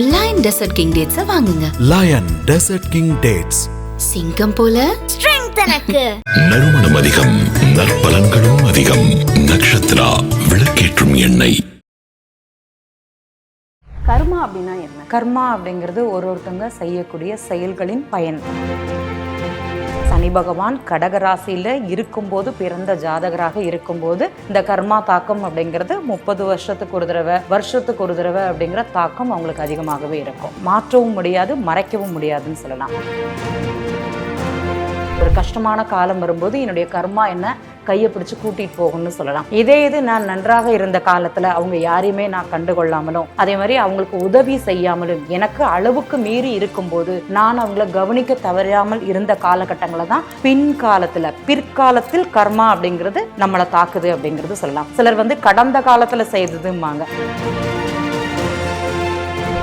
Line desert king dates வாங்குங்க. Lion desert king dates சிங்கம் போல. ஸ்ட்ரெங்க் எனக்கு. நறுமணம் அதிகம் நற்பலன்களும் அதிகம். நக்ஷத்ரா விளக்கேற்றும் எண்ணெய். கர்மா அப்படின்னா என்ன? கர்மா அப்படிங்கிறது ஒரு ஒருத்தங்க செய்யக்கூடிய செயல்களின் பயன். சனி பகவான் கடகராசியில் இருக்கும்போது பிறந்த ஜாதகராக இருக்கும்போது இந்த கர்மா தாக்கம் அப்படிங்கிறது முப்பது வருஷத்துக்கு ஒரு தடவை வருஷத்துக்கு ஒரு தடவை அப்படிங்கிற தாக்கம் அவங்களுக்கு அதிகமாகவே இருக்கும். மாற்றவும் முடியாது மறைக்கவும் முடியாதுன்னு சொல்லலாம். ஒரு கஷ்டமான காலம் வரும்போது என்னுடைய கர்மா என்ன? கையை பிடிச்சு கூட்டிட்டு போகும்னு சொல்லலாம். இதே இது நான் நன்றாக இருந்த காலத்துல அவங்க யாரையுமே நான் கண்டுகொள்ளாமலும் அதே மாதிரி அவங்களுக்கு உதவி செய்யாமலும் எனக்கு அளவுக்கு மீறி இருக்கும்போது நான் அவங்கள கவனிக்க தவறாமல் இருந்த காலகட்டங்களை தான் பின்காலத்துல பிற்காலத்தில் கர்மா அப்படிங்கிறது நம்மளை தாக்குது அப்படிங்கிறது சொல்லலாம். சிலர் வந்து கடந்த காலத்துல செய்ததும்பாங்க.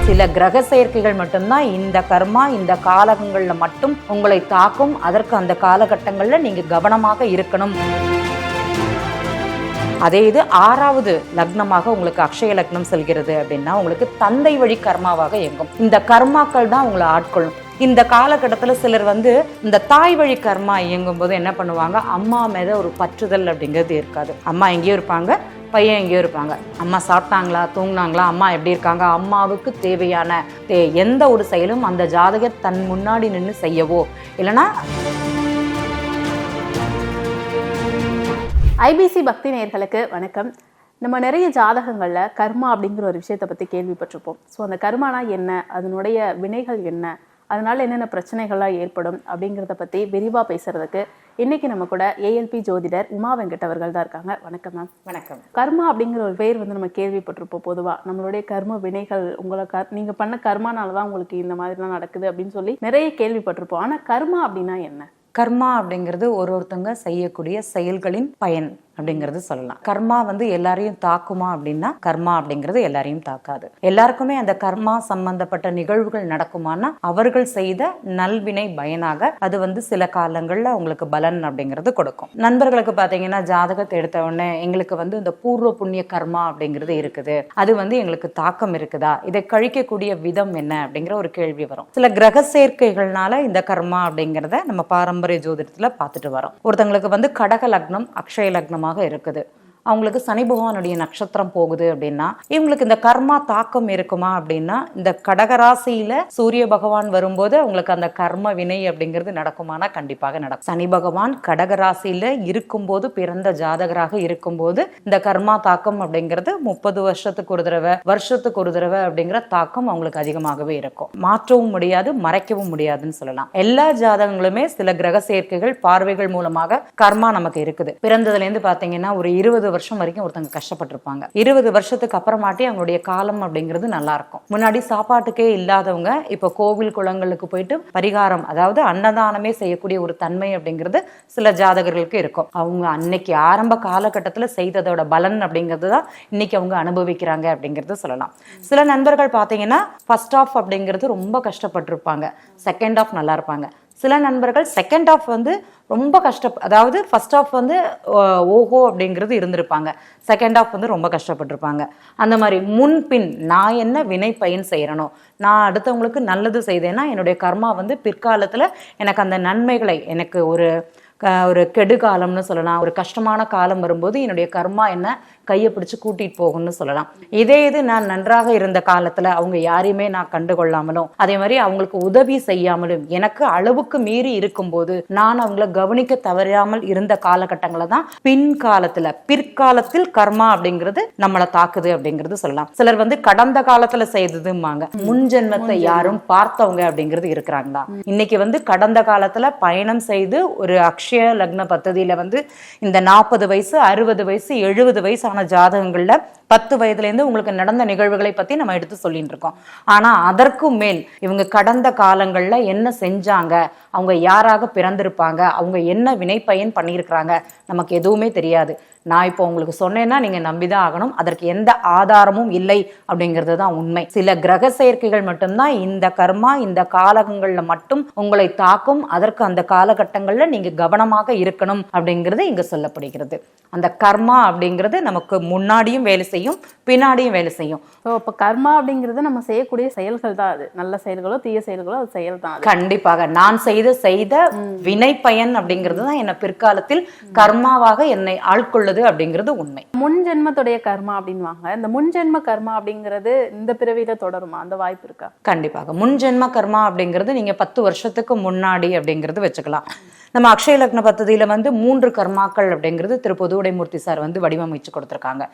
சில கிரக செயற்கைகள் மட்டும்தான் இந்த கர்மா இந்த காலகங்களில் மட்டும் உங்களை தாக்கும். அதற்கு அந்த காலகட்டங்களில் நீங்கள் கவனமாக இருக்கணும். அதே இது ஆறாவது லக்னமாக உங்களுக்கு அக்ஷய லக்னம் செல்கிறது அப்படின்னா உங்களுக்கு தந்தை வழி கர்மாவாக இயங்கும். இந்த கர்மாக்கள் தான் உங்களை ஆட்கொள்ளும். இந்த காலகட்டத்தில் சிலர் வந்து இந்த தாய் வழி கர்மா இயங்கும் போது என்ன பண்ணுவாங்க? அம்மா மேத ஒரு பற்றுதல் அப்படிங்கிறது இருக்காது. அம்மா எங்கேயோ இருப்பாங்க. பையன் எங்கேயோ இருப்பாங்க. அம்மா சாப்பிட்டாங்களா? தூங்கினாங்களா? அம்மா எப்படி இருக்காங்க? அம்மாவுக்கு தேவையான தே எந்த ஒரு செயலும் அந்த ஜாதகர் தன் முன்னாடி நின்று செய்யவோ. இல்லைன்னா ஐபிசி பக்தி நேயர்களுக்கு வணக்கம். நம்ம நிறைய ஜாதகங்களில் கர்மா அப்படிங்கிற ஒரு விஷயத்தை பற்றி கேள்விப்பட்டிருப்போம். ஸோ அந்த கர்மானா என்ன? அதனுடைய வினைகள் என்ன? அதனால என்னென்ன பிரச்சனைகள்லாம் ஏற்படும் அப்படிங்கிறத பற்றி விரிவாக பேசுறதுக்கு இன்னைக்கு நம்ம கூட ஏஎல்பி ஜோதிடர் உமா வெங்கட் அவர்கள் தான் இருக்காங்க. வணக்கம் மேம் வணக்கம். கர்மா அப்படிங்கிற ஒரு பேர் வந்து நம்ம கேள்விப்பட்டிருப்போம் பொதுவாக நம்மளுடைய கர்ம வினைகள் உங்களை கர் நீங்கள் பண்ண கர்மானால தான் உங்களுக்கு இந்த மாதிரிலாம் நடக்குது அப்படின்னு சொல்லி நிறைய கேள்விப்பட்டிருப்போம். ஆனால் கர்மா அப்படின்னா என்ன? கர்மா அப்படிங்கிறது ஒரு ஒருத்தங்க செய்யக்கூடிய செயல்களின் பயன். அப்படிங்கிறது சொல்லலாம். கர்மா வந்து எல்லாரையும் தாக்குமா அப்படின்னா கர்மா அப்படிங்கிறது எல்லாரையும் தாக்காது. எல்லாருக்குமே அந்த கர்மா சம்பந்தப்பட்ட நிகழ்வுகள் நடக்குமானா அவர்கள் செய்த நல்வினை பயனாக அது வந்து சில காலங்கள்ல அவங்களுக்கு பலன் அப்படிங்கிறது கொடுக்கும். நண்பர்களுக்கு பாத்தீங்கன்னா ஜாதகத்தை எடுத்த உடனே எங்களுக்கு வந்து இந்த பூர்வ புண்ணிய கர்மா அப்படிங்கிறது இருக்குது. அது வந்து எங்களுக்கு தாக்கம் இருக்குதா? இதை கழிக்கக்கூடிய விதம் என்ன அப்படிங்கிற ஒரு கேள்வி வரும். சில கிரக சேர்க்கைகள்னால இந்த கர்மா அப்படிங்கிறத நம்ம பாரம்பரிய ஜோதிடத்துல பார்த்துட்டு வரோம். ஒருத்தங்களுக்கு வந்து கடக லக்னம் அக்ஷய லக்னமாக இருக்குது. அவங்களுக்கு சனி பகவானுடைய நட்சத்திரம் போகுது அப்படின்னா இவங்களுக்கு இந்த கர்மா தாக்கம் இருக்குமா அப்படின்னா இந்த கடகராசியில சூரிய பகவான் வரும்போது அவங்களுக்கு அந்த கர்ம வினை அப்படிங்கிறது நடக்குமானா கண்டிப்பாக நடக்கும். சனி பகவான் கடகராசியில இருக்கும்போது பிறந்த ஜாதகராக இருக்கும்போது இந்த கர்மா தாக்கம் அப்படிங்கிறது முப்பது வருஷத்துக்கு ஒரு தடவை வருஷத்துக்கு ஒரு தடவை அப்படிங்கிற தாக்கம் அவங்களுக்கு அதிகமாகவே இருக்கும். மாற்றவும் முடியாது மறைக்கவும் முடியாதுன்னு சொல்லலாம். எல்லா ஜாதகங்களுமே சில கிரக சேர்க்கைகள் பார்வைகள் மூலமாக கர்மா நமக்கு இருக்குது. பிறந்ததுல இருந்து பாத்தீங்கன்னா ஒரு இருபது வருஷம் வரைக்கும் ஒருத்தங்க கஷ்டப்பட்டிருப்பாங்க. இருபது வருஷத்துக்கு அப்புறமாட்டி அவங்களுடைய காலம் அப்படிங்கிறது நல்லா இருக்கும் முன்னாடி சாப்பாட்டுக்கே இல்லாதவங்க இப்போ கோவில் குளங்களுக்கு போயிட்டு பரிகாரம் அதாவது அன்னதானமே செய்யக்கூடிய ஒரு தன்மை அப்படிங்கிறது சில ஜாதகர்களுக்கு இருக்கும். அவங்க அன்னைக்கு ஆரம்ப காலகட்டத்துல செய்ததோட பலன் அப்படிங்கிறது தான் இன்னைக்கு அவங்க அனுபவிக்கிறாங்க அப்படிங்கிறது சொல்லலாம். சில நண்பர்கள் பார்த்தீங்கன்னா ஃபர்ஸ்ட் ஆஃப் அப்படிங்கிறது ரொம்ப கஷ்டப்பட்டிருப்பாங்க. செகண்ட் ஆஃப் நல்லா இருப்பாங்க. சில நண்பர்கள் செகண்ட் ஆஃப் வந்து ரொம்ப கஷ்ட அதாவது ஃபர்ஸ்ட் ஆஃப் வந்து ஓஹோ அப்படிங்கிறது இருந்திருப்பாங்க. செகண்ட் ஆஃப் வந்து ரொம்ப கஷ்டப்பட்டிருப்பாங்க. அந்த மாதிரி முன்பின் நான் என்ன வினை பயன் செய்கிறனோ நான் அடுத்தவங்களுக்கு நல்லது செய்தேன்னா என்னுடைய கர்மா வந்து பிற்காலத்தில் எனக்கு அந்த நன்மைகளை எனக்கு ஒரு க- ஒரு கெடுகாலம்னு சொல்லலாம் ஒரு கஷ்டமான காலம் வரும்போது என்னுடைய கர்மா என்ன கையை பிடிச்சு கூட்டிட்டு போகும்னு சொல்லலாம். இதே இது நான் நன்றாக இருந்த காலத்துல அவங்க யாரையுமே நான் கண்டுகொள்ளாமலும் அதே மாதிரி அவங்களுக்கு உதவி செய்யாமலும் எனக்கு அளவுக்கு மீறி இருக்கும்போது நான் அவங்கள கவனிக்க தவறாமல் இருந்த காலகட்டங்களை தான் பின் காலத்துல பிற்காலத்தில் கர்மா அப்படிங்கிறது நம்மளை தாக்குது அப்படிங்கிறது சொல்லலாம். சிலர் வந்து கடந்த காலத்துல செய்ததும்பாங்க. முன் ஜென்மத்தை யாரும் பார்த்தவங்க அப்படிங்கிறது இருக்கிறாங்களா? இன்னைக்கு வந்து கடந்த காலத்துல பயணம் செய்து ஒரு அக்ஷய லக்ன பத்ததியில வந்து இந்த நாற்பது வயசு அறுபது வயசு எழுபது வயசான ஜாதகங்கள்ல பத்து வயதுல இருந்து உங்களுக்கு நடந்த நிகழ்வுகளை பத்தி நம்ம எடுத்து சொல்லிட்டு இருக்கோம். ஆனா அதற்கும் மேல் இவங்க கடந்த காலங்கள்ல என்ன செஞ்சாங்க அவங்க யாராக பிறந்திருப்பாங்க அவங்க என்ன வினைப்பயன் பண்ணியிருக்கிறாங்க நமக்கு எதுவுமே தெரியாது. நான் இப்போ உங்களுக்கு சொன்னேன்னா நீங்க நம்பிதான் ஆகணும். அதற்கு எந்த ஆதாரமும் இல்லை அப்படிங்கிறது தான் உண்மை. சில கிரக சேர்க்கைகள் மட்டும்தான் இந்த கர்மா இந்த காலகங்கள்ல மட்டும் உங்களை தாக்கும். அதற்கு அந்த காலகட்டங்கள்ல நீங்க கவனமாக இருக்கணும் அப்படிங்கிறது இங்க சொல்லப்படுகிறது. அந்த கர்மா அப்படிங்கிறது நமக்கு முன்னாடியும் வேலை செய்யும் பின்னாடியும் வேலை செய்யும். ஸோ இப்போ கர்மா அப்படிங்கிறது நம்ம செய்யக்கூடிய செயல்கள் தான் அது. நல்ல செயல்களோ தீய செயல்களோ அது செயல் தான் கண்டிப்பாக. நான் செய்த செய்த வினை பயன் அப்படிங்கிறது தான் என்ன பிற்காலத்தில் கர்மாவாக என்னை ஆட்கொள்ளுது அப்படிங்கிறது உண்மை. முன் ஜென்மத்துடைய கர்மா அப்படின்வாங்க. இந்த முன் ஜென்ம கர்மா அப்படிங்கிறது இந்த பிறவியில தொடருமா? அந்த வாய்ப்பு இருக்கா? கண்டிப்பாக. முன் ஜென்ம கர்மா அப்படிங்கிறது நீங்க பத்து வருஷத்துக்கு முன்னாடி அப்படிங்கிறது வச்சுக்கலாம். நம்ம அக்ஷய லக்ன பദ്ധதியில வந்து மூன்று கர்மாக்கள் அப்படிங்கிறது திரு பொதுவுடைமூர்த்தி சார் வந்து வடிவமைச்சு கொடுத்துருக்காங்க.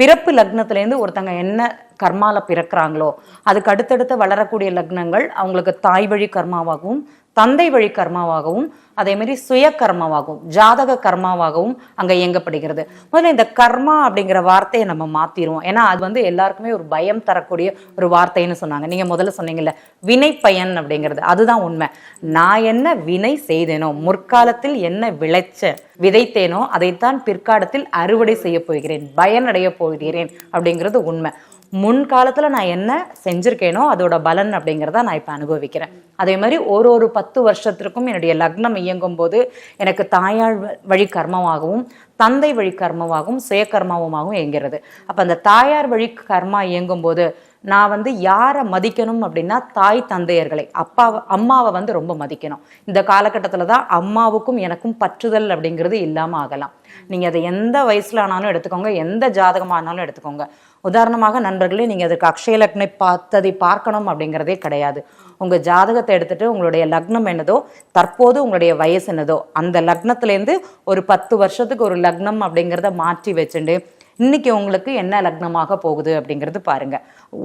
பிறப்பு லக்னத்திலேருந்து ஒருத்தங்க என்ன கர்மால பிறக்கிறாங்களோ அதுக்கு அடுத்தடுத்து வளரக்கூடிய லக்னங்கள் அவங்களுக்கு தாய் வழி கர்மாவாகவும் தந்தை வழி கர்மாவாகவும் அதே மாதிரி சுய கர்மாவாகவும் ஜாதக கர்மாவாகவும் அங்க இயங்கப்படுகிறது. முதல்ல இந்த கர்மா அப்படிங்கிற வார்த்தையை நம்ம மாத்திடுவோம் ஏன்னா அது வந்து எல்லாருக்குமே ஒரு பயம் தரக்கூடிய ஒரு வார்த்தைன்னு சொன்னாங்க. நீங்க முதல்ல சொன்னீங்கல்ல வினை பயன் அப்படிங்கிறது. அதுதான் உண்மை. நான் என்ன வினை செய்தேனோ முற்காலத்தில் என்ன விளைச்ச விதைத்தேனோ அதைத்தான் பிற்காலத்தில் அறுவடை செய்ய போகிறேன் பயனடைய போகிறேன் அப்படிங்கிறது உண்மை. முன்காலத்தில் நான் என்ன செஞ்சுருக்கேனோ அதோட பலன் அப்படிங்கிறத நான் இப்போ அனுபவிக்கிறேன். அதே மாதிரி ஒரு ஒரு பத்து வருஷத்திற்கும் என்னுடைய லக்னம் இயங்கும் போது எனக்கு தாயார் வ- வழி கர்மமாகவும் தந்தை வழி கர்மமாகவும் சுயகர்மாவுமாகவும் இயங்கிறது அப்போ அந்த தாயார் வழி கர்மா இயங்கும் போது நான் வந்து யாரை மதிக்கணும் அப்படின்னா தாய் தந்தையர்களை அப்பாவை அம்மாவை வந்து ரொம்ப மதிக்கணும். இந்த காலகட்டத்தில் தான் அம்மாவுக்கும் எனக்கும் பற்றுதல் அப்படிங்கிறது இல்லாமல் ஆகலாம். நீங்கள் அதை எந்த வயசில் ஆனாலும் எடுத்துக்கோங்க எந்த ஜாதகமானாலும் எடுத்துக்கோங்க. உதாரணமாக நண்பர்களே நீங்கள் அதுக்கு அக்ஷய லக்னை பார்த்ததை பார்க்கணும் அப்படிங்கிறதே கிடையாது. உங்கள் ஜாதகத்தை எடுத்துகிட்டு உங்களுடைய லக்னம் என்னதோ தற்போது உங்களுடைய வயசு என்னதோ அந்த லக்னத்துலேருந்து ஒரு பத்து வருஷத்துக்கு ஒரு லக்னம் அப்படிங்கிறத மாற்றி வச்சுட்டு இன்னைக்கு உங்களுக்கு என்ன லக்னமாக போகுது அப்படிங்கிறது பாருங்க.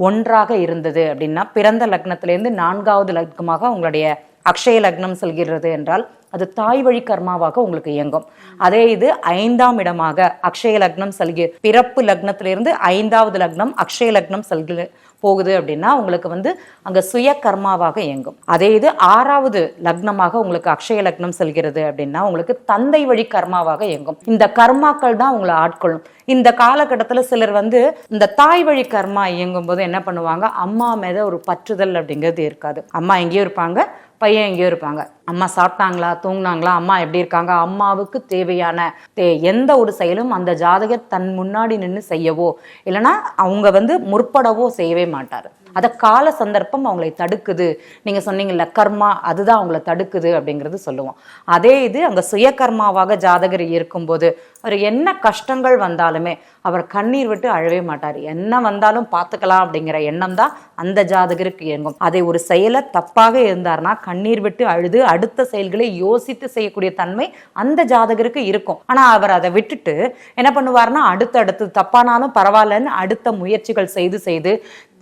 ஒன்றாக இருந்தது அப்படின்னா பிறந்த லக்னத்திலேருந்து நான்காவது லக்னமாக உங்களுடைய அக்ஷய லக்னம் செல்கிறது என்றால் அது தாய் வழி கர்மாவாக உங்களுக்கு இயங்கும். அதே இது ஐந்தாம் இடமாக அக்ஷய லக்னம் செல்கி பிறப்பு லக்னத்திலிருந்து ஐந்தாவது லக்னம் அக்ஷய லக்னம் செல்கிற போகுது அப்படின்னா உங்களுக்கு வந்து அங்க சுய கர்மாவாக இயங்கும். அதே இது ஆறாவது லக்னமாக உங்களுக்கு அக்ஷய லக்னம் செல்கிறது அப்படின்னா உங்களுக்கு தந்தை வழி கர்மாவாக இயங்கும். இந்த கர்மாக்கள் தான் உங்களை ஆட்கொள்ளும். இந்த காலகட்டத்துல சிலர் வந்து இந்த தாய் வழி கர்மா இயங்கும் போது என்ன பண்ணுவாங்க? அம்மா மேல ஒரு பற்றுதல் அப்படிங்கிறது இருக்காது. அம்மா எங்கேயோ இருப்பாங்க. பையன் எங்கேயோ இருப்பாங்க. அம்மா சாப்பிட்டாங்களா? தூங்கினாங்களா? அம்மா எப்படி இருக்காங்க? அம்மாவுக்கு தேவையான தே- எந்த ஒரு செயலும் அந்த ஜாதகர் தன் முன்னாடி நின்று செய்யவோ இல்லைன்னா அவங்க வந்து முற்படவோ செய்யவே மாட்டார். அத கால சந்தர்ப்பம் அவங்களை தடுக்குது. நீங்க சொன்னீங்கல்ல கர்மா அதுதான் அவங்கள தடுக்குது அப்படிங்கிறது சொல்லுவோம். அதே இது அங்க சுயகர்மாவாக ஜாதகர் இருக்கும்போது அவர் என்ன கஷ்டங்கள் வந்தாலுமே அவர் கண்ணீர் விட்டு அழவே மாட்டார். என்ன வந்தாலும் பார்த்துக்கலாம் அப்படிங்கிற எண்ணம் தான் அந்த ஜாதகருக்கு இயங்கும். அதை ஒரு செயலை தப்பாக இருந்தார்னா கண்ணீர் விட்டு அழுது அடுத்த செயல்களை யோசித்து செய்யக்கூடிய தன்மை அந்த ஜாதகருக்கு இருக்கும். ஆனா அவர் அதை விட்டுட்டு என்ன பண்ணுவார்னா அடுத்தடுத்து தப்பானாலும் பரவாயில்லன்னு அடுத்த முயற்சிகள் செய்து செய்து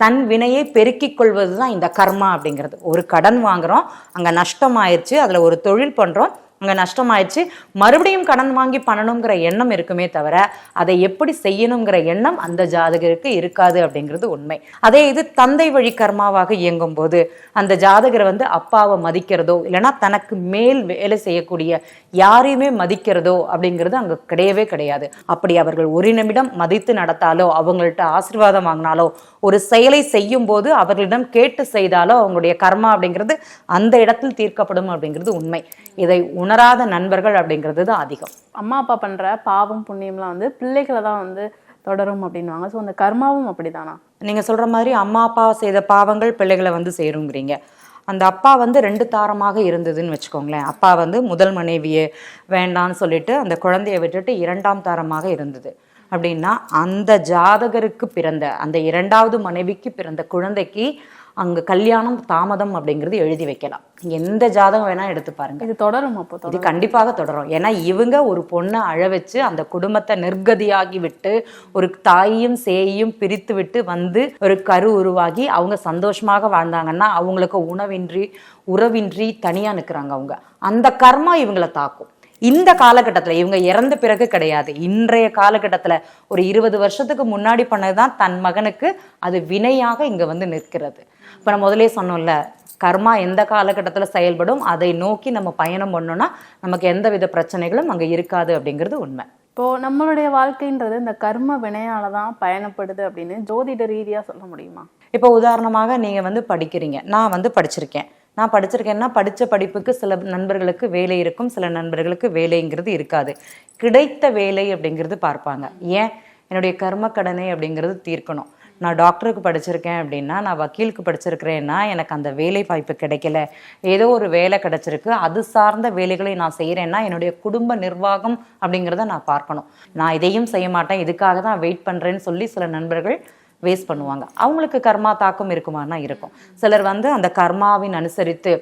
தன் வினையை பெருக்கிக் கொள்வது தான் இந்த கர்மா அப்படிங்கிறது. ஒரு கடன் வாங்குறோம் அங்க நஷ்டம் ஆயிடுச்சு அதுல ஒரு தொழில் பண்றோம் அங்க நஷ்டமாயிடுச்சு. மறுபடியும் கடன் வாங்கி பண்ணணுங்கிற எண்ணம் இருக்குமே தவிர அதை எப்படி செய்யணுங்கிற எண்ணம் அந்த ஜாதகருக்கு இருக்காது அப்படிங்கிறது உண்மை. அதே இது தந்தை வழி கர்மாவாக இயங்கும் போது அந்த ஜாதகர் வந்து அப்பாவை மதிக்கிறதோ இல்லைன்னா தனக்கு மேல் வேலை செய்யக்கூடிய யாரையுமே மதிக்கிறதோ அப்படிங்கிறது அங்கே கிடையவே கிடையாது. அப்படி அவர்கள் ஒரு நிமிடம் மதித்து நடத்தாலோ அவங்கள்ட்ட ஆசீர்வாதம் வாங்கினாலோ ஒரு செயலை செய்யும் போது அவர்களிடம் கேட்டு செய்தாலோ அவங்களுடைய கர்மா அப்படிங்கிறது அந்த இடத்தில் தீர்க்கப்படும் அப்படிங்கிறது உண்மை. இதை உணராத நண்பர்கள் அப்படிங்கிறது தான் அதிகம். அம்மா அப்பா பண்ற பாவம் புண்ணியம்லாம் வந்து பிள்ளைகளை தான் வந்து தொடரும் அப்படின்வாங்க ஸோ அந்த கர்மாவும் அப்படிதானா? நீங்க சொல்ற மாதிரி அம்மா அப்பா செய்த பாவங்கள் பிள்ளைகளை வந்து சேருங்கிறீங்க. அந்த அப்பா வந்து ரெண்டு தாரமாக இருந்ததுன்னு வச்சுக்கோங்களேன். அப்பா வந்து முதல் மனைவியை வேண்டான்னு சொல்லிட்டு அந்த குழந்தையை விட்டுட்டு இரண்டாம் தாரமாக இருந்தது. அப்படின்னா அந்த ஜாதகருக்கு பிறந்த அந்த இரண்டாவது மனைவிக்கு பிறந்த குழந்தைக்கு அங்க கல்யாணம் தாமதம் அப்படிங்கிறது எழுதி வைக்கலாம். எந்த ஜாதகம் வேணா எடுத்து பாருங்க. இது தொடரும் அப்போ இது கண்டிப்பாக தொடரும். ஏன்னா இவங்க ஒரு பொண்ணை அழ வச்சு அந்த குடும்பத்தை நிர்கதியாகி விட்டு ஒரு தாயையும் சேயையும் பிரித்து விட்டு வந்து ஒரு கரு உருவாகி அவங்க சந்தோஷமாக வாழ்ந்தாங்கன்னா அவங்களுக்கு உணவின்றி உறவின்றி தனியா நிற்கிறாங்க அவங்க. அந்த கர்மா இவங்களை தாக்கும். இந்த காலகட்டத்துல இவங்க இறந்த பிறகு கிடையாது. இன்றைய காலகட்டத்துல ஒரு இருபது வருஷத்துக்கு முன்னாடி பண்ணதுதான் தன் மகனுக்கு அது வினையாக இங்க வந்து நிற்கிறது. இப்ப நான் முதலே சொன்னோம்ல கர்மா எந்த காலகட்டத்துல செயல்படும் அதை நோக்கி நம்ம பயணம் பண்ணோம்னா நமக்கு எந்த வித பிரச்சனைகளும் அங்க இருக்காது அப்படிங்கிறது உண்மை. இப்போ நம்மளுடைய வாழ்க்கைன்றது இந்த கர்ம வினையால தான் பயணப்படுது அப்படின்னு ஜோதிட ரீதியா சொல்ல முடியுமா? இப்போ உதாரணமாக நீங்கள் வந்து படிக்கிறீங்க. நான் வந்து படிச்சிருக்கேன். நான் படிச்சிருக்கேன்னா படித்த படிப்புக்கு சில நண்பர்களுக்கு வேலை இருக்கும் சில நண்பர்களுக்கு வேலைங்கிறது இருக்காது. கிடைத்த வேலை அப்படிங்கிறது பார்ப்பாங்க. ஏன்? என்னுடைய கர்ம கடனை அப்படிங்கிறது தீர்க்கணும். நான் டாக்டருக்கு படிச்சிருக்கேன் அப்படின்னா நான் வக்கீலுக்கு படிச்சிருக்கிறேன்னா எனக்கு அந்த வேலை வாய்ப்பு கிடைக்கல. ஏதோ ஒரு வேலை கிடைச்சிருக்கு. அது சார்ந்த வேலைகளை நான் செய்கிறேன்னா என்னுடைய குடும்ப நிர்வாகம் அப்படிங்கிறத நான் பார்க்கணும். நான் இதையும் செய்ய மாட்டேன். இதுக்காக தான் வெயிட் பண்ணுறேன்னு சொல்லி சில நண்பர்கள் வேஸ்ட் பண்ணுவாங்க. அவங்களுக்கு கர்மா தாக்கம் இருக்குமானா இருக்கும். சிலர் வந்து அந்த கர்மாவின் அனுசரித்து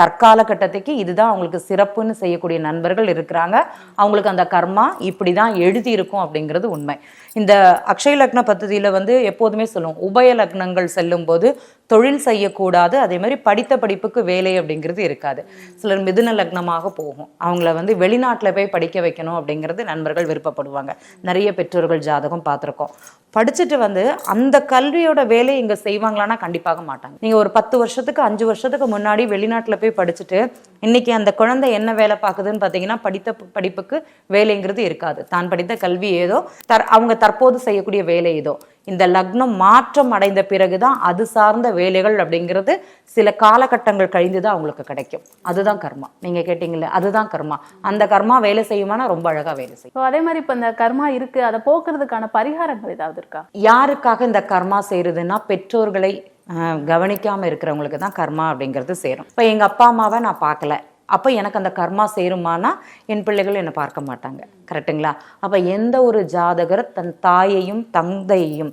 தற்கால கட்டத்துக்கு இதுதான் அவங்களுக்கு சிறப்புன்னு செய்யக்கூடிய நண்பர்கள் இருக்கிறாங்க. அவங்களுக்கு அந்த கர்மா இப்படி தான் எழுதியிருக்கும் அப்படிங்கிறது உண்மை. இந்த அக்ஷய லக்ன பദ്ധதியில வந்து எப்போதுமே சொல்லுவோம். உபய லக்னங்கள் செல்லும் போது தொழில் செய்யக்கூடாது. அதே மாதிரி படித்த படிப்புக்கு வேலை அப்படிங்கிறது இருக்காது. சிலர் மிதுன லக்னமாக போகும். அவங்கள வந்து வெளிநாட்டில் போய் படிக்க வைக்கணும் அப்படிங்கிறது நண்பர்கள் விருப்பப்படுவாங்க. நிறைய பெற்றோர்கள் ஜாதகம் பார்த்துருக்கோம். படிச்சுட்டு வந்து அந்த கல்வியோட வேலையை இங்க செய்வாங்களான்னா கண்டிப்பாக மாட்டாங்க. நீங்க ஒரு பத்து வருஷத்துக்கு அஞ்சு வருஷத்துக்கு முன்னாடி வெளிநாட்டுல போய் படிச்சுட்டு இன்னைக்கு அந்த குழந்தை என்ன வேலை பார்க்குதுன்னு பார்த்தீங்கன்னா படித்த படிப்புக்கு வேலைங்கிறது இருக்காது. தான் படித்த கல்வி ஏதோ தர் அவங்க தற்போது செய்யக்கூடிய வேலை ஏதோ. இந்த லக்னம் மாற்றம் அடைந்த பிறகுதான் அது சார்ந்த வேலைகள் அப்படிங்கிறது சில காலகட்டங்கள் கழிந்து தான் அவங்களுக்கு கிடைக்கும். அதுதான் கர்மா. நீங்க கேட்டீங்கல்ல அதுதான் கர்மா. அந்த கர்மா வேலை செய்யுமானா ரொம்ப அழகா வேலை செய்யும். அதே மாதிரி இப்போ இந்த கர்மா இருக்கு அதை போக்குறதுக்கான பரிகாரங்கள் ஏதாவது இருக்கா? யாருக்காக இந்த கர்மா செய்யறதுன்னா பெற்றோர்களை அஹ், கவனிக்காம இருக்கிறவங்களுக்கு தான் கர்மா அப்படிங்கிறது சேரும். இப்போ எங்க அப்பா அம்மாவை நான் பார்க்கல. அப்போ எனக்கு அந்த கர்மா சேருமானா என் பிள்ளைகள் என்னை பார்க்க மாட்டாங்க. கரெக்ட்டுங்களா? அப்போ எந்த ஒரு ஜாதகர் தன் தாயையும் தந்தையையும்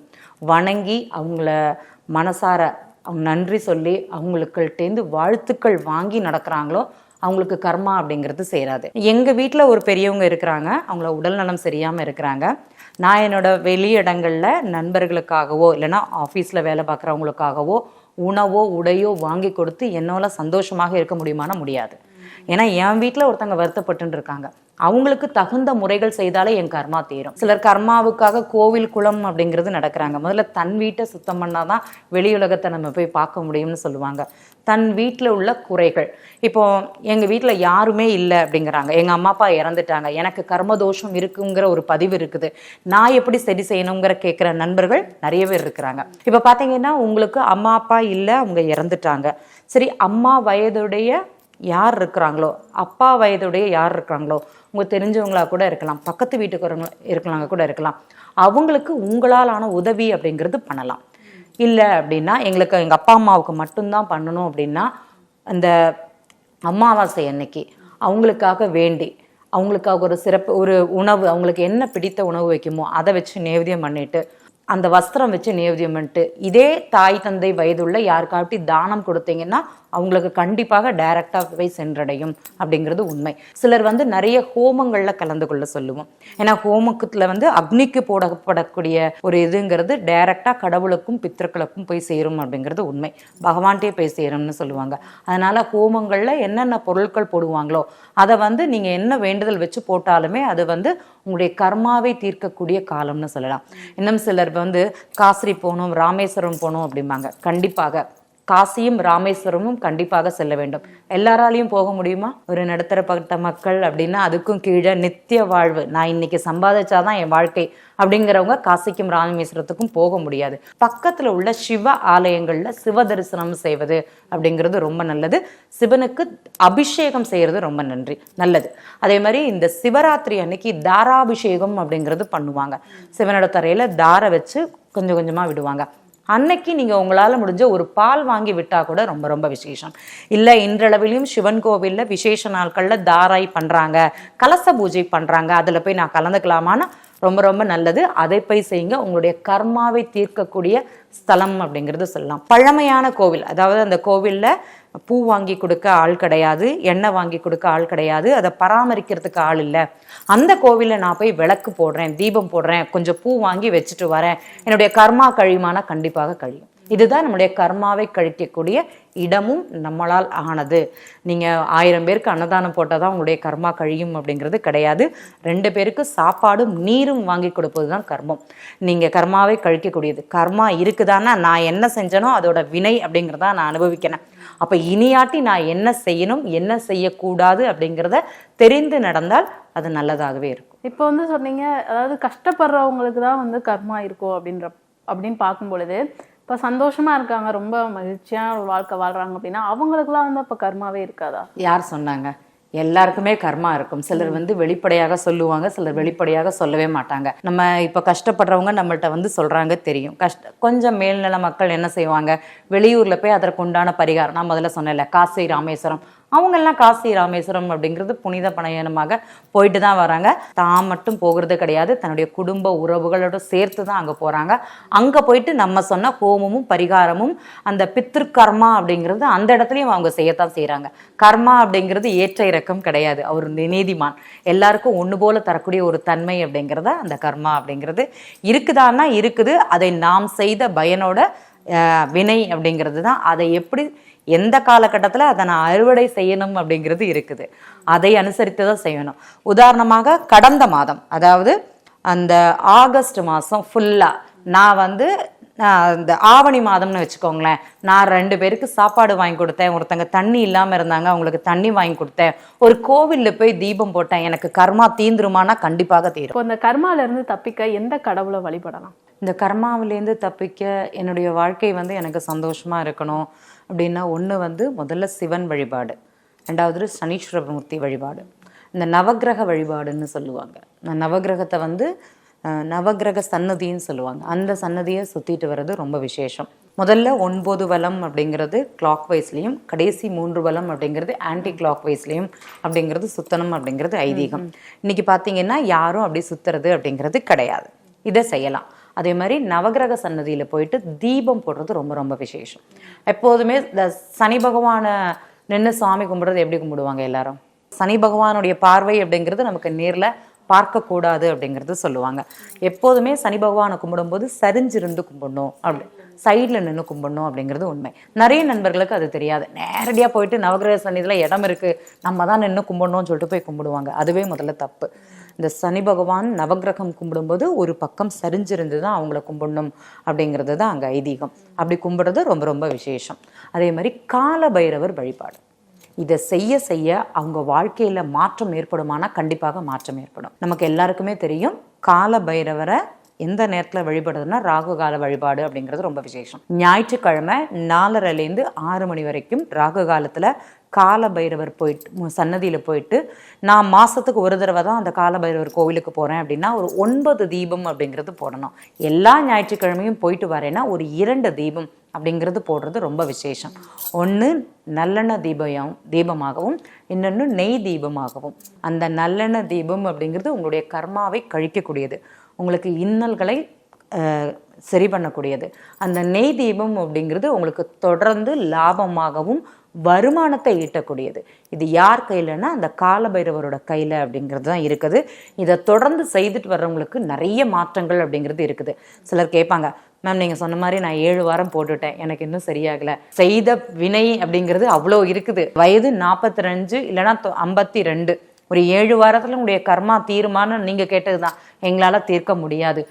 வணங்கி அவங்கள மனசார அவங்க நன்றி சொல்லி அவங்களுக்கிட்டேருந்து வாழ்த்துக்கள் வாங்கி நடக்கிறாங்களோ அவங்களுக்கு கர்மா அப்படிங்கிறது சேராது. எங்கள் வீட்டில் ஒரு பெரியவங்க இருக்கிறாங்க. அவங்கள உடல் நலம் சரியாமல் இருக்கிறாங்க. நான் என்னோடய வெளியிடங்களில் நண்பர்களுக்காகவோ இல்லைன்னா ஆஃபீஸில் வேலை பார்க்குறவங்களுக்காகவோ உணவோ உடையோ வாங்கி கொடுத்து என்னால் சந்தோஷமாக இருக்க முடியுமானா முடியாது. ஏன்னா என் வீட்டில் ஒருத்தங்க வருத்தப்பட்டு இருக்காங்க அவங்களுக்கு தகுந்த முறைகள் செய்தாலே என் கர்மா தீரும். சிலர் கர்மாவுக்காக கோவில் குளம் அப்படிங்கிறது நடக்கிறாங்க. முதல்ல தன் வீட்டை சுத்தம் பண்ணாதான் வெளியுலகத்தை நம்ம போய் பார்க்க முடியும்னு சொல்லுவாங்க. தன் வீட்டில் உள்ள குறைகள். இப்போ எங்கள் வீட்டில் யாருமே இல்லை அப்படிங்கிறாங்க. எங்கள் அம்மா அப்பா இறந்துட்டாங்க. எனக்கு கர்மதோஷம் இருக்குங்கிற ஒரு பதிவு இருக்குது. நான் எப்படி சரி செய்யணுங்கிற கேட்குற நண்பர்கள் நிறைய பேர் இருக்கிறாங்க. இப்போ பார்த்தீங்கன்னா உங்களுக்கு அம்மா அப்பா இல்லை அவங்க இறந்துட்டாங்க. சரி அம்மா வயதுடைய யார் இருக்கிறாங்களோ அப்பா வயதுடைய யார் இருக்கிறாங்களோ உங்க தெரிஞ்சவங்களா கூட இருக்கலாம் பக்கத்து வீட்டுக்காரங்க இருக்கலாங்க கூட இருக்கலாம். அவங்களுக்கு உங்களாலான உதவி அப்படிங்கிறது பண்ணலாம். இல்லை அப்படின்னா எங்களுக்கு எங்கள் அப்பா அம்மாவுக்கு மட்டும்தான் பண்ணணும் அப்படின்னா அந்த அமாவாசை அன்னைக்கு அவங்களுக்காக வேண்டி அவங்களுக்காக ஒரு சிறப்பு ஒரு உணவு அவங்களுக்கு என்ன பிடித்த உணவு வைக்குமோ அதை வச்சு நேவதியம் பண்ணிட்டு அந்த வஸ்திரம் வச்சு நேவேத்தியம் பண்ணிட்டு இதே தாய் தந்தை வயதுள்ள யாருக்காட்டி தானம் கொடுத்தீங்கன்னா அவங்களுக்கு கண்டிப்பாக டைரக்டாக போய் சென்றடையும் அப்படிங்கிறது உண்மை. சிலர் வந்து நிறைய ஹோமங்களில் கலந்து கொள்ள சொல்லுவோம். ஏன்னா ஹோமத்துல வந்து அக்னிக்கு போடப்படக்கூடிய ஒரு இதுங்கிறது டைரக்டா கடவுளுக்கும் பித்திருக்களுக்கும் போய் சேரும் அப்படிங்கிறது உண்மை. பகவான்கிட்டே போய் சேரும்னு சொல்லுவாங்க. அதனால் ஹோமங்களில் என்னென்ன பொருட்கள் போடுவாங்களோ அதை வந்து நீங்கள் என்ன வேண்டுதல் வச்சு போட்டாலுமே அது வந்து உங்களுடைய கர்மாவை தீர்க்கக்கூடிய காலம்னு சொல்லலாம். இன்னும் சிலர் வந்து காசிரி போகணும் ராமேஸ்வரம் போகணும் அப்படிம்பாங்க. கண்டிப்பாக. காசியும் ராமேஸ்வரமும் கண்டிப்பாக செல்ல வேண்டும். எல்லாராலையும் போக முடியுமா? ஒரு நடுத்தரப்பட்ட மக்கள் அப்படின்னா அதுக்கும் கீழே நித்திய வாழ்வு. நான் இன்னைக்கு சம்பாதிச்சாதான் என் வாழ்க்கை அப்படிங்கிறவங்க காசிக்கும் ராமேஸ்வரத்துக்கும் போக முடியாது. பக்கத்தில் உள்ள சிவ ஆலயங்கள்ல சிவ தரிசனம் செய்வது அப்படிங்கிறது ரொம்ப நல்லது. சிவனுக்கு அபிஷேகம் செய்யறது ரொம்ப நன்றி நல்லது. அதே மாதிரி இந்த சிவராத்திரி அன்னைக்கு தாராபிஷேகம் அப்படிங்கிறது பண்ணுவாங்க. சிவனோட தரையில தாரை வச்சு கொஞ்சம் கொஞ்சமா விடுவாங்க. அன்னைக்கு நீங்கள் உங்களால் முடிஞ்ச ஒரு பால் வாங்கி விட்டால் கூட ரொம்ப ரொம்ப விசேஷம். இல்லை இன்றளவிலும் சிவன் கோவிலில் விசேஷ நாட்களில் தாராய் பண்ணுறாங்க கலச பூஜை பண்ணுறாங்க அதில் போய் நான் கலந்துக்கலாமான்னா ரொம்ப ரொம்ப நல்லது. அதை போய் செய்யுங்க. உங்களுடைய கர்மாவை தீர்க்கக்கூடிய ஸ்தலம் அப்படிங்கிறது சொல்லலாம். பழமையான கோவில் அதாவது அந்த கோவில்ல பூ வாங்கி கொடுக்க ஆள் கிடையாது எண்ணெய் வாங்கி கொடுக்க ஆள் கிடையாது அதை பராமரிக்கிறதுக்கு ஆள் இல்லை. அந்த கோவிலில் நான் போய் விளக்கு போடுறேன் தீபம் போடுறேன் கொஞ்சம் பூ வாங்கி வச்சுட்டு வரேன். என்னுடைய கர்மா கழியுமானா கண்டிப்பாக கழியும். இதுதான் நம்முடைய கர்மாவை கழிக்கக்கூடிய இடமும் நம்மளால் ஆனது. நீங்கள் ஆயிரம் பேருக்கு அன்னதானம் போட்டால் தான் உங்களுடைய கர்மா கழியும் அப்படிங்கிறது கிடையாது. ரெண்டு பேருக்கு சாப்பாடும் நீரும் வாங்கி கொடுப்பது தான் கர்மம். நீங்கள் கர்மாவை கழிக்கக்கூடியது. கர்மா இருக்குதானா நான் என்ன செஞ்சனோ அதோட வினை அப்படிங்கிறத நான் அனுபவிக்கிறேன் அப்போ இனியாட்டி நான் என்ன செய்யணும் என்ன செய்யக்கூடாது அப்படிங்கிறத தெரிந்து நடந்தால் அது நல்லதாகவே இருக்கும். இப்போ வந்து சொன்னீங்க அதாவது கஷ்டப்படுறவங்களுக்கு தான் வந்து கர்மா இருக்கும் அப்படின்ற அப்படின்னு பார்க்கும் பொழுது இப்போ சந்தோஷமாக இருக்காங்க ரொம்ப மகிழ்ச்சியான ஒரு வாழ்க்கை வாழ்கிறாங்க அப்படின்னா அவங்களுக்குலாம் வந்து அப்போ கர்மாவே இருக்காதா? யார் சொன்னாங்க? எல்லாருக்குமே கர்மா இருக்கும். சிலர் வந்து வெளிப்படையாக சொல்லுவாங்க சிலர் வெளிப்படையாக சொல்லவே மாட்டாங்க. நம்ம இப்போ கஷ்டப்படுறவங்க நம்மள்ட்ட வந்து சொல்கிறாங்க தெரியும். கஷ்ட கொஞ்சம் மேல்நில மக்கள் என்ன செய்வாங்க? வெளியூரில் போய் அதற்கு உண்டான பரிகாரம் நான் முதல்ல சொன்னேன்ல காசி ராமேஸ்வரம். அவங்கெல்லாம் காசி ராமேஸ்வரம் அப்படிங்கிறது புனித பயணமாக போயிட்டு தான் வராங்க. தான் மட்டும் போகிறது கிடையாது. தன்னுடைய குடும்ப உறவுகளோட சேர்த்து தான் அங்கே போகிறாங்க அங்கே போயிட்டு நம்ம சொன்ன ஹோமமும் பரிகாரமும் அந்த பித்திருக்கர்மா அப்படிங்கிறது அந்த இடத்துலையும் அவங்க செய்யத்தான் செய்கிறாங்க கர்மா அப்படிங்கிறது ஏற்ற இறக்கம் கிடையாது. அவர் நீதிமான் எல்லாருக்கும் ஒன்று போல தரக்கூடிய ஒரு தன்மை அப்படிங்கிறத அந்த கர்மா அப்படிங்கிறது இருக்குதான்னா இருக்குது. அதை நாம் செய்த பயனோட வினை அப்படிங்கிறது தான் அதை எப்படி எந்த காலகட்டத்தில் அதை நான் அறுவடை செய்யணும் அப்படிங்கிறது இருக்குது. அதை அனுசரித்து தான் செய்யணும். உதாரணமாக கடந்த மாதம் அதாவது அந்த ஆகஸ்ட் மாதம் ஃபுல்லாக நான் வந்து நான் இந்த ஆவணி மாதம்னு வச்சுக்கோங்களேன். நான் ரெண்டு பேருக்கு சாப்பாடு வாங்கி கொடுத்தேன். ஒருத்தங்க தண்ணி இல்லாமல் இருந்தாங்க அவங்களுக்கு தண்ணி வாங்கி கொடுத்தேன். ஒரு கோவிலில் போய் தீபம் போட்டேன். எனக்கு கர்மா தீந்துருமானா கண்டிப்பாக தீரும். இந்த கர்மாலிருந்து தப்பிக்க எந்த கடவுளை வழிபடலாம்? இந்த கர்மாவிலேருந்து தப்பிக்க என்னுடைய வாழ்க்கை வந்து எனக்கு சந்தோஷமாக இருக்கணும் அப்படின்னா ஒன்று வந்து முதல்ல சிவன் வழிபாடு. ரெண்டாவது சனீஸ்வரமூர்த்தி வழிபாடு. இந்த நவக்கிரக வழிபாடுன்னு சொல்லுவாங்க. இந்த நவக்கிரகத்தை வந்து அஹ், நவக்கிரக சன்னதின்னு சொல்லுவாங்க. அந்த சன்னதியை சுற்றிட்டு வர்றது ரொம்ப விசேஷம். முதல்ல ஒன்பது வலம் அப்படிங்கிறது கிளாக் வைஸ்லேயும் கடைசி மூன்று வலம் அப்படிங்கிறது ஆன்டி கிளாக் வைஸ்லேயும் அப்படிங்கிறது சுத்தணும் அப்படிங்கிறது ஐதீகம். இன்னைக்கு பார்த்தீங்கன்னா யாரும் அப்படி சுத்துறது அப்படிங்கிறது கிடையாது. இதை செய்யலாம். அதே மாதிரி நவகிரக சன்னதியில் போயிட்டு தீபம் போடுறது ரொம்ப ரொம்ப விசேஷம். எப்போதுமே இந்த சனி பகவானை நின்று சாமி கும்பிடுறது எப்படி கும்பிடுவாங்க எல்லாரும்? சனி பகவானுடைய பார்வை அப்படிங்கிறது நமக்கு நேரில் பார்க்கக்கூடாது அப்படிங்கிறது சொல்லுவாங்க. எப்போதுமே சனி பகவானை கும்பிடும்போது சரிஞ்சிருந்து கும்பிடணும். அப்படி சைடில் நின்று கும்பிடணும் அப்படிங்கிறது உண்மை. நிறைய நண்பர்களுக்கு அது தெரியாது. நேரடியாக போயிட்டு நவகிரக சன்னிதியில் இடம் இருக்குது நம்ம தான் நின்று கும்பிடணும்னு சொல்லிட்டு போய் கும்பிடுவாங்க. அதுவே முதல்ல தப்பு. இந்த சனி பகவான் நவகிரகம் கும்பிடும்போது ஒரு பக்கம் சரிஞ்சிருந்து தான் அவங்கள கும்பிடணும் அப்படிங்கிறது தான் அங்கே ஐதீகம். அப்படி கும்பிடுறது ரொம்ப ரொம்ப விசேஷம். அதே மாதிரி கால பைரவர் வழிபாடு. இதை செய்ய செய்ய அவங்க வாழ்க்கையில் மாற்றம் ஏற்படுமானா கண்டிப்பாக மாற்றம் ஏற்படும். நமக்கு எல்லாருக்குமே தெரியும் கால பைரவரை எந்த நேரத்தில் வழிபடுறதுன்னா ராகு கால வழிபாடு அப்படிங்கிறது ரொம்ப விசேஷம். ஞாயிற்றுக்கிழமை நாலரைலேருந்து ஆறு மணி வரைக்கும் ராகு காலத்தில் கால பைரவர் போயிட்டு சன்னதியில் போயிட்டு நான் மாதத்துக்கு ஒரு தடவை தான் அந்த கால பைரவர் கோவிலுக்கு போகிறேன் அப்படின்னா ஒரு ஒன்பது தீபம் அப்படிங்கிறது போடணும். எல்லா ஞாயிற்றுக்கிழமையும் போயிட்டு வரேன்னா ஒரு இரண்டு தீபம் அப்படிங்கிறது போடுறது ரொம்ப விசேஷம். ஒன்று நல்லெண்ணெய் தீபம் தீபமாகவும் இன்னொன்று நெய் தீபமாகவும். அந்த நல்லெண்ணெய் தீபம் அப்படிங்கிறது உங்களுடைய கர்மாவை கழிக்கக்கூடியது. உங்களுக்கு இன்னல்களை சரி பண்ணக்கூடியது. அந்த நெய் தீபம் அப்படிங்கிறது உங்களுக்கு தொடர்ந்து லாபமாகவும் வருமானத்தை ஈட்டக்கூடியது. இது யார் கையிலன்னா அந்த காலபைரவரோட கையில் அப்படிங்கிறது தான் இருக்குது. இதை தொடர்ந்து செய்துட்டு வர்றவங்களுக்கு நிறைய மாற்றங்கள் அப்படிங்கிறது இருக்குது. சிலர் கேட்பாங்க மேம் நீங்கள் சொன்ன மாதிரி நான் ஏழு வாரம் போட்டுட்டேன். எனக்கு இன்னும் சரியாகலை. செய்த வினை அப்படிங்கிறது அவ்வளோ இருக்குது. வயது நாற்பத்தி ரெண்டு இல்லைனா ஐம்பத்தி ரெண்டு ஒரு ஏழு வாரத்தில் உங்களுடைய கர்மா தீர்மானம் நீங்கள் கேட்டது தான். எங்களால் தீர்க்க முடியாது.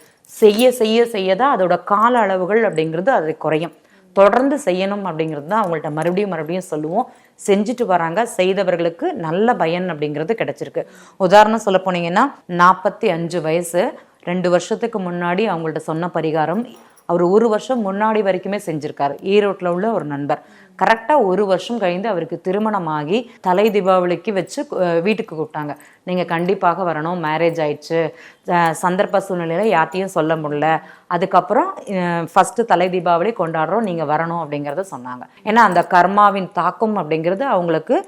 செய்ய செய்ய செய்ய தான் அதோட கால அளவுகள் அப்படிங்கிறது அது குறையும். தொடர்ந்து செய்யணும் அப்படிங்கிறது தான் அவங்கள்ட்ட மறுபடியும் மறுபடியும் சொல்லுவோம். செஞ்சுட்டு வராங்க. செய்தவர்களுக்கு நல்ல பயன் அப்படிங்கிறது கிடைச்சிருக்கு. உதாரணம் சொல்ல போனீங்கன்னா நாற்பத்தி அஞ்சு வயசு ரெண்டு வருஷத்துக்கு முன்னாடி அவங்கள்ட்ட சொன்ன பரிகாரம் அவர் ஒரு வருஷம் முன்னாடி வரைக்குமே செஞ்சிருக்காரு. ஈரோட்டில் உள்ள ஒரு நண்பர். கரெக்டாக ஒரு வருஷம் கழிந்து அவருக்கு திருமணமாகி தலை தீபாவளிக்கு வச்சு வீட்டுக்கு கூப்பிட்டாங்க. நீங்கள் கண்டிப்பாக வரணும். மேரேஜ் ஆயிடுச்சு. சந்தர்ப்ப சூழ்நிலையில் யார்ட்டையும் சொல்ல முடியல. அதுக்கப்புறம் ஃபஸ்ட்டு தலை தீபாவளி கொண்டாடுறோம். நீங்கள் வரணும் அப்படிங்கிறத சொன்னாங்க. ஏன்னா அந்த கர்மாவின் தாக்கம் அப்படிங்கிறது அவங்களுக்கு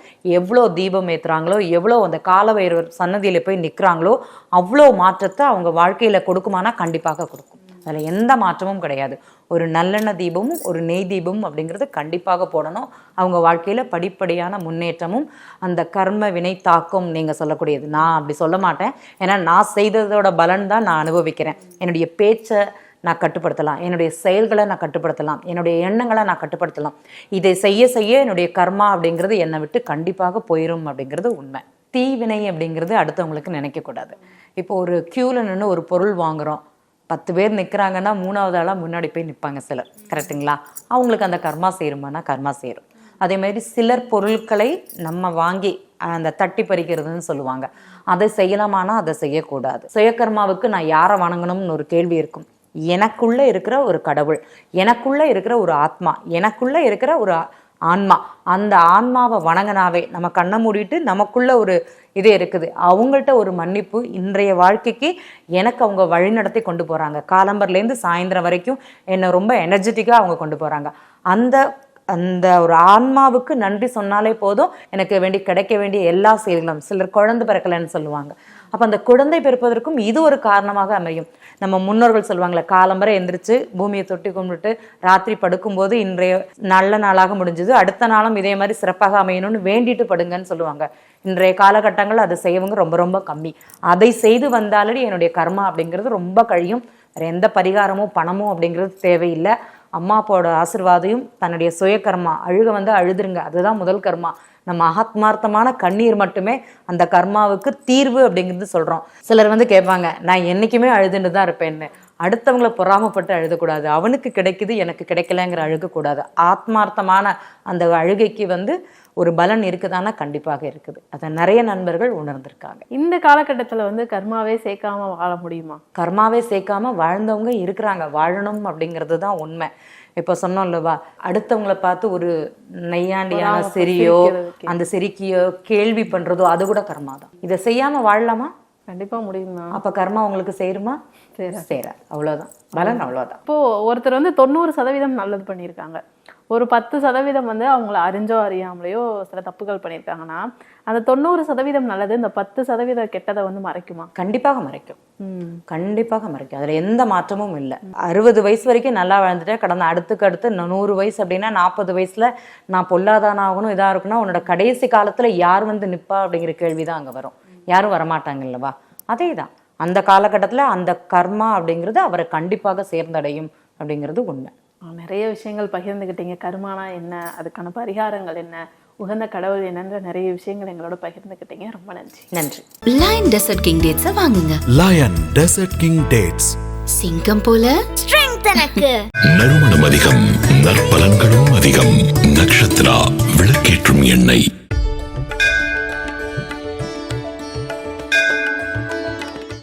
எவ்வளோ தீபம் ஏற்றுறாங்களோ எவ்வளோ அந்த காலவயிறு சன்னதியில் போய் நிற்கிறாங்களோ அவ்வளோ மாற்றத்தை அவங்க வாழ்க்கையில் கொடுக்குமானா கண்டிப்பாக கொடுக்கும். அதில் எந்த மாற்றமும் கிடையாது. ஒரு நல்லெண்ண தீபமும் ஒரு நெய் தீபமும் அப்படிங்கிறது கண்டிப்பாக போடணும். அவங்க வாழ்க்கையில் படிப்படியான முன்னேற்றமும் அந்த கர்ம வினை தாக்கம் நீங்கள் சொல்லக்கூடியது. நான் அப்படி சொல்ல மாட்டேன். ஏன்னா நான் செய்ததோட பலன் தான் நான் அனுபவிக்கிறேன். என்னுடைய பேச்சை நான் கட்டுப்படுத்தலாம். என்னுடைய செயல்களை நான் கட்டுப்படுத்தலாம். என்னுடைய எண்ணங்களை நான் கட்டுப்படுத்தலாம். இதை செய்ய செய்ய என்னுடைய கர்மா அப்படிங்கிறது என்னை விட்டு கண்டிப்பாக போயிடும் அப்படிங்கிறது உண்மை. தீவினை அப்படிங்கிறது அடுத்தவங்களுக்கு நினைக்கக்கூடாது. இப்போ ஒரு க்யூவில் நின்று ஒரு பொருள் வாங்குறோம். பத்து பேர் நிற்கிறாங்கன்னா மூணாவது ஆளாக முன்னாடி போய் நிற்பாங்க சிலர். கரெக்ட்டுங்களா? அவங்களுக்கு அந்த கர்மா சேருமானா கர்மா சேரும். அதே மாதிரி சிலர் பொருட்களை நம்ம வாங்கி அந்த தட்டி பறிக்கிறதுன்னு சொல்லுவாங்க. அதை செய்யலாமானா அதை செய்யக்கூடாது. சுயகர்மாவுக்கு நான் யாரை வணங்கணும்னு ஒரு கேள்வி இருக்கும்? எனக்குள்ளே இருக்கிற ஒரு கடவுள் எனக்குள்ளே இருக்கிற ஒரு ஆத்மா எனக்குள்ளே இருக்கிற ஒரு ஆன்மா. அந்த ஆன்மாவை வணங்கினாவே நம்ம கண்ணை மூடிட்டு நமக்குள்ள ஒரு இது இருக்குது. அவங்கள்ட்ட ஒரு மன்னிப்பு இன்றைய வாழ்க்கைக்கு எனக்கு அவங்க வழிநடத்தி கொண்டு போகிறாங்க காலம்பர்லேருந்து சாயந்தரம் வரைக்கும் என்னை ரொம்ப எனர்ஜெட்டிக்காக அவங்க கொண்டு போகிறாங்க அந்த அந்த ஒரு ஆன்மாவுக்கு நன்றி சொன்னாலே போதும். எனக்கு வேண்டி கிடைக்க வேண்டிய எல்லா செயல்களும். சிலர் குழந்தை பிறக்கலைன்னு சொல்லுவாங்க. அப்போ அந்த குழந்தை பிறப்பதற்கும் இது ஒரு காரணமாக அமையும். நம்ம முன்னோர்கள் சொல்லுவாங்களே காலம்பரை எந்திரிச்சு பூமியை தொட்டி கும்பிட்டு ராத்திரி படுக்கும்போது இன்றைய நல்ல நாளாக முடிஞ்சது அடுத்த நாளும் இதே மாதிரி சிறப்பாக அமையணும்னு வேண்டிட்டு படுங்கன்னு சொல்லுவாங்க. இன்றைய காலகட்டங்கள் அதை செய்யவங்க ரொம்ப ரொம்ப கம்மி. அதை செய்து வந்தாலே என்னுடைய கர்மா அப்படிங்கிறது ரொம்ப கழியும். வேற எந்த பரிகாரமும் பணமும் அப்படிங்கிறது தேவையில்லை. அம்மா அப்பாவோட ஆசிர்வாதையும் தன்னுடைய சுய கர்மா அழுக வந்து அழுதுருங்க. அதுதான் முதல் கர்மா. நம்ம ஆத்மார்த்தமான கண்ணீர் மட்டுமே அந்த கர்மாவுக்கு தீர்வு அப்படிங்கிறது சொல்றோம். சிலர் வந்து கேட்பாங்க நான் என்னைக்குமே அழுதுன்னு தான் இருப்பேன்னு அடுத்தவங்களை பொறாமப்பட்டு அழுதக்கூடாது. அவனுக்கு கிடைக்குது எனக்கு கிடைக்கலங்கிற அழுகக்கூடாது. ஆத்மார்த்தமான அந்த அழுகைக்கு வந்து ஒரு பலன் இருக்குதானா கண்டிப்பாக இருக்குது. அதை நிறைய நண்பர்கள் உணர்ந்திருக்காங்க. இந்த காலகட்டத்துல வந்து கர்மாவே சேர்க்காம வாழ முடியுமா? கர்மாவே சேர்க்காம வாழ்ந்தவங்க இருக்கிறாங்க. வாழணும் அப்படிங்கிறது தான் உண்மை. இப்போ சொன்னோம்லவா அடுத்தவங்கள பார்த்து ஒரு நையாண்டியான சிரியோ. அந்த சிரிக்கியோ கேள்வி பண்றதோ அது கூட கர்மா தான். இதை செய்யாம வாழலாமா? கண்டிப்பா முடியும் தான் அப்ப கர்மா உங்களுக்கு சேருமா? சேராது. அவ்வளவுதான். பலன் அவ்வளவுதான். இப்போ ஒருத்தர் வந்து தொண்ணூறு சதவீதம் நல்லது பண்ணியிருக்காங்க. ஒரு பத்து சதவீதம் வந்து அவங்கள அறிஞ்சோ அறியாமலையோ சில தப்புகள் பண்ணியிருக்காங்கன்னா அந்த தொண்ணூறு சதவீதம் நல்லது இந்த பத்து சதவீத கெட்டதை வந்து மறைக்குமா? கண்டிப்பாக மறைக்கும். கண்டிப்பாக மறைக்கும். அதுல எந்த மாற்றமும் இல்லை. அறுபது வயசு வரைக்கும் நல்லா வாழ்ந்துட்டேன் கடந்த அடுத்துக்கு அடுத்து நூறு வயசு அப்படின்னா நாற்பது வயசுல நான் பொல்லாதான ஆகணும் இதா இருக்கணும் உன்னோட கடைசி காலத்துல யார் வந்து நிப்பா அப்படிங்கிற கேள்விதான் அங்க வரும். யாரும் வரமாட்டாங்க இல்லவா? அதே தான் அந்த காலகட்டத்துல அந்த கர்மா அப்படிங்கிறது அவரை கண்டிப்பாக சேர்ந்தடையும் அப்படிங்கிறது உண்மை நிறைய விஷயங்கள் பகிர்ந்துக்கிட்டீங்க கருமானா என்ன? அதுக்கான பரிகாரங்கள் என்ன? உகந்த கடவுள் என்னன்ற நிறைய விஷயங்கள் எங்களோட பகிர்ந்துக்கிட்டீங்க ரொம்ப நன்றி. நன்றி. லயன் டெசர்ட் கிங் டேட்ஸை வாங்குங்க. லயன் டெசர்ட் கிங் டேட்ஸ் சிங்கம் போல நறுமணம் அதிகம் நற்பலன்களும் அதிகம். நக்ஷத்ரா விளக்கேற்றும் எண்ணெய்.